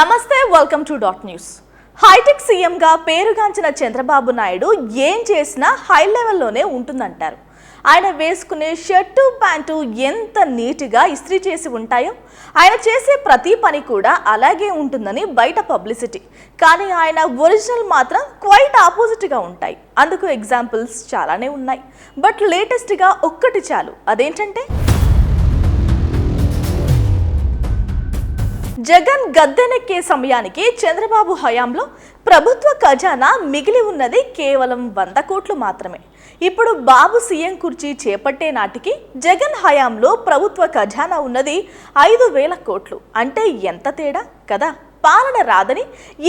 నమస్తే welcome to dot news hitech సీఎంగా పేరుగాంచిన చంద్రబాబు నాయుడు ఏం చేసినా హై లెవెల్లోనే ఉంటుందంటారు. ఆయన వేసుకునే షర్టు ప్యాంటు ఎంత నీట్గా ఇస్త్రీ చేసి ఉంటాయో ఆయన చేసే ప్రతి పని కూడా అలాగే ఉంటుందని బయట పబ్లిసిటీ. కానీ ఆయన ఒరిజినల్ మాత్రం క్వైట్ ఆపోజిట్గా ఉంటాయి. అందుకు ఎగ్జాంపుల్స్ చాలానే ఉన్నాయి. బట్ లేటెస్ట్గా ఒక్కటి చాలు. అదేంటంటే జగన్ గద్దెనెక్కే సమయానికి చంద్రబాబు హయాంలో ప్రభుత్వ ఖజానా మిగిలి ఉన్నది కేవలం వంద కోట్లు మాత్రమే. ఇప్పుడు బాబు సీఎం కుర్చీ చేపట్టే నాటికి జగన్ హయాంలో ప్రభుత్వ ఖజానా ఉన్నది ఐదు వేల కోట్లు. అంటే ఎంత తేడా? కదా? పాలన రాదని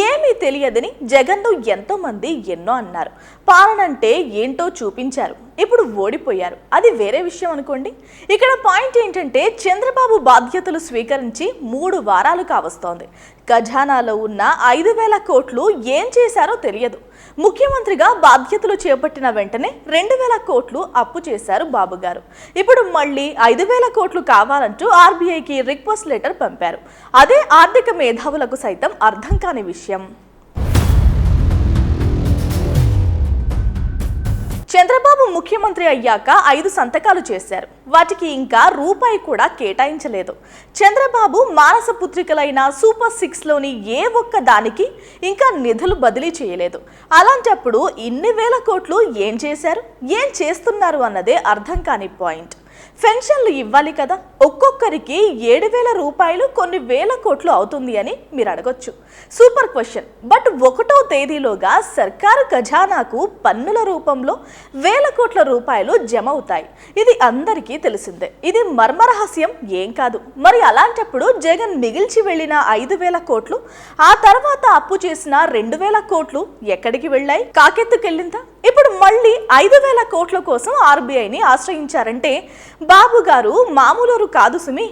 ఏమీ తెలియదని జగన్ను ఎంతోమంది ఎన్నో అన్నారు. పాలన అంటే ఏంటో చూపించారు. ఇప్పుడు ఓడిపోయారు. అది వేరే విషయం అనుకోండి. ఇక్కడ పాయింట్ ఏంటంటే చంద్రబాబు బాధ్యతలు స్వీకరించి మూడు వారాలు కావస్తోంది. ఖజానాలో ఉన్న ఐదు వేల కోట్లు ఏం చేశారో తెలియదు. ముఖ్యమంత్రిగా బాధ్యతలు చేపట్టిన వెంటనే రెండు వేల కోట్లు అప్పు చేశారు బాబు గారు. ఇప్పుడు మళ్ళీ ఐదు వేల కోట్లు కావాలంటూ ఆర్బీఐకి రిక్వెస్ట్ లెటర్ పంపారు. అదే ఆర్థిక మేధావులకు సైతం అర్థం కాని విషయం. చంద్రబాబు ముఖ్యమంత్రి అయ్యాక ఐదు సంతకాలు చేశారు. వాటికి ఇంకా రూపాయి కూడా కేటాయించలేదు. చంద్రబాబు మానస పుత్రికలైన సూపర్ సిక్స్లోని ఏ ఒక్క దానికి ఇంకా నిధులు బదిలీ చేయలేదు. అలాంటప్పుడు ఇన్ని వేల కోట్లు ఏం చేశారు? ఏం చేస్తున్నారు అన్నదే అర్థం కాని పాయింట్. పెన్షన్లు ఇవ్వాలి కదా? ఒక్కొక్కరికి ఏడు వేల రూపాయలు కొన్ని వేల కోట్లు అవుతుంది అని మీరు అడగొచ్చు. Super question. బట్ ఒకటో తేదీలోగా సర్కారు ఖజానాకు పన్నుల రూపంలో వేల కోట్ల రూపాయలు జమ అవుతాయి. ఇది అందరికీ తెలిసిందే. ఇది మర్మరహస్యం ఏం కాదు. మరి అలాంటప్పుడు జగన్ మిగిల్చి వెళ్ళిన ఐదు వేల కోట్లు ఆ తర్వాత అప్పు చేసిన రెండు వేల కోట్లు ఎక్కడికి వెళ్ళాయి? కాకెత్తుకెళ్ళిందా ఇప్పుడు మళ్ళీ ఐదు వేల కోట్ల కోసం ఆర్బీఐని ఆశ్రయించారంటే బాబు గారు మామూలు కాదు సుమి.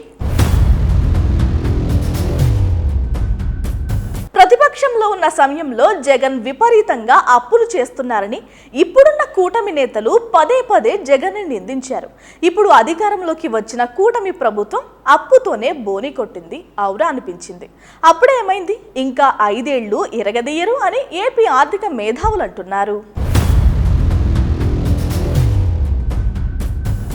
ప్రతిపక్షంలో ఉన్న సమయంలో జగన్ విపరీతంగా అప్పులు చేస్తున్నారని ఇప్పుడున్న కూటమి నేతలు పదే పదే జగన్ని నిందించారు. ఇప్పుడు అధికారంలోకి వచ్చిన కూటమి ప్రభుత్వం అప్పుతోనే బోని కొట్టింది ఔరా అనిపించింది. అప్పుడేమైంది? ఇంకా ఐదేళ్ళు ఇరగదీయరు అని ఏపీ ఆర్థిక మేధావులు అంటున్నారు.